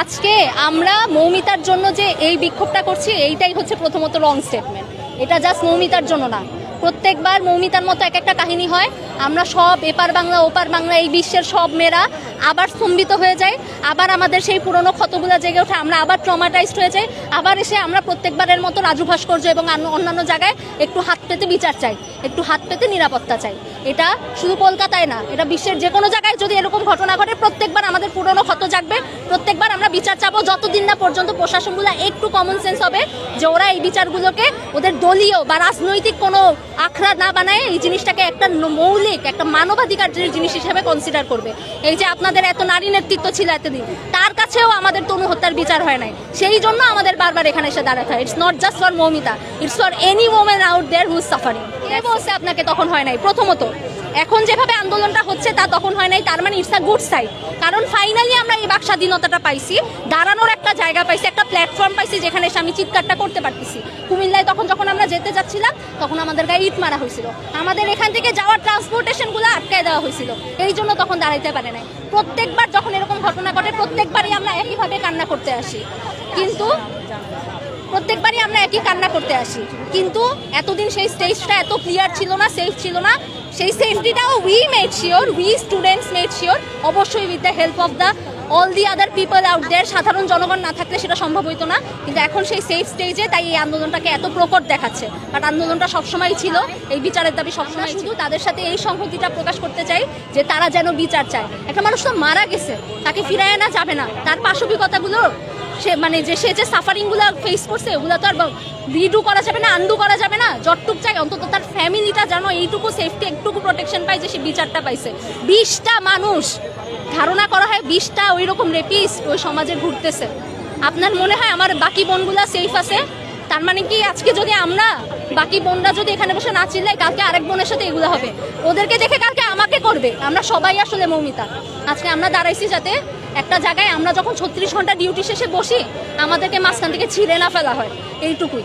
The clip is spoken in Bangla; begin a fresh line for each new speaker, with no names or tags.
আজকে আমরা মৌমিতার জন্য যে এই বিক্ষোভটা করছি, এইটাই হচ্ছে প্রথমত রং স্টেটমেন্ট এটা জাস্ট মৌমিতার জন্য না। প্রত্যেকবার মৌমিতার মতো এক একটা কাহিনী হয়। আমরা সব এপার বাংলা, ওপার বাংলা, এই বিশ্বের সব মেয়েরা আবার স্তম্ভিত হয়ে যায়, আবার আমাদের সেই পুরনো ক্ষতগুলো জেগে ওঠে, আমরা আবার ট্রমাটাইজড হয়ে যাই, আবার এসে আমরা প্রত্যেকবারের মতো রাজু ভাস্কর্য এবং অন্যান্য জায়গায় একটু হাত পেতে বিচার চাই, একটু হাত পেতে নিরাপত্তা চাই। এটা শুধু কলকাতায় না, এটা বিশ্বের যে কোনো জায়গায় যদি এরকম ঘটনা ঘটে, প্রত্যেকবার আমাদের পুরনো ক্ষত জাগবে, প্রত্যেকবার আমরা বিচার চাবো, যতদিন না পর্যন্ত প্রশাসনগুলো একটু কমন সেন্স হবে যে ওরা এই বিচারগুলোকে ওদের দলীয় বা রাজনৈতিক কোনো আখড়া না বানায়, এই জিনিসটাকে একটা মৌলিক, একটা মানবাধিকার জিনিস হিসেবে কনসিডার করবে। এই যে আপনাদের এত নারী নেতৃত্ব ছিল এতদিন, তার কাছেও আমাদের তনু হত্যার বিচার হয় নাই। সেই জন্য আমাদের বারবার এখানে এসে দাঁড়াতে হয়। It's not just for Mamita it's for any women out there who's suffering কে বলছে আপনাকে, তখন হয় নাই। প্রথমত, এখন যেভাবে আন্দোলনটা হচ্ছে তা তখন হয় নাই। তার মানে ইটস আ গুড সাইড কারণ ফাইনালি আমরা এই বাক স্বাধীনতাটা পাইছি, দাঁড়ানোর একটা জায়গা পাইছি, একটা প্ল্যাটফর্ম পাইছি যেখানে আমি চিৎকারটা করতে পারতেছি। কুমিল্লায় তখন যখন আমরা যেতে যাচ্ছিলাম, তখন আমাদের গায়ে ইট মারা হয়েছিল। আমাদের এখান থেকে যাওয়ার ট্রান্সপোর্টেশনগুলো আটকায় দেওয়া হয়েছিল। এই জন্য তখন দাঁড়াইতে পারে নাই। প্রত্যেকবার যখন এরকম ঘটনা ঘটে, প্রত্যেকবারই আমরা একইভাবে কান্না করতে আসি। কিন্তু প্রত্যেকবারই আমরা একই কান্না করতে আসি। কিন্তু এতদিন সেই স্টেজটা এত ক্লিয়ার ছিল না সেফ ছিল না। সেই সেফটিটাও we made sure we students made sure অবশ্যই with the help of the all the other people out there সাধারণ জনগণ না থাকলে সেটা সম্ভব হইতো না। কিন্তু এখন সেই সেফ স্টেজে তাই এই আন্দোলনটাকে এত প্রকট দেখাচ্ছে। বাট আন্দোলনটা সবসময় ছিল, এই বিচারের দাবি সবসময় শুধু তাদের সাথে এই সংহতিটা প্রকাশ করতে চাই, যে তারা যেন বিচার চায়। একটা মানুষ তো মারা গেছে, তাকে ফিরায় আনা যাবে না। তার পাশবিকতাগুলো সে মানে যে সে যে সাফারিংগুলো ফেস করছে, ওগুলো তো আর রিডু করা যাবে না আন্ডু করা যাবে না। যতটুক চাই অন্তত তার ফ্যামিলিটা যেন এইটুকু সেফটি একটুকু প্রোটেকশন পায় যে সে বিচারটা পাইছে। বিশটা মানুষ, ধারণা করা হয় বিশটা ওই রকম রেপিস্ট ওই সমাজে ঘুরতেছে। আপনার মনে হয় আমার বাকি বোনগুলা সেফ আছে? তার মানে কি আজকে যদি আমরা বাকি বোনরা যদি এখানে বসে না চিল্লাই কালকে আরেক বোনের সাথে এগুলো হবে? ওদেরকে দেখে কালকে আমাকে করবে। আমরা সবাই আসলে মৌমিতা। আজকে আমরা দাঁড়াইছি যাতে একটা জায়গায় আমরা যখন ছত্রিশ ঘণ্টা ডিউটি শেষে বসি, আমাদেরকে মাঝখান থেকে ছিঁড়ে না ফেলা হয়। এইটুকুই।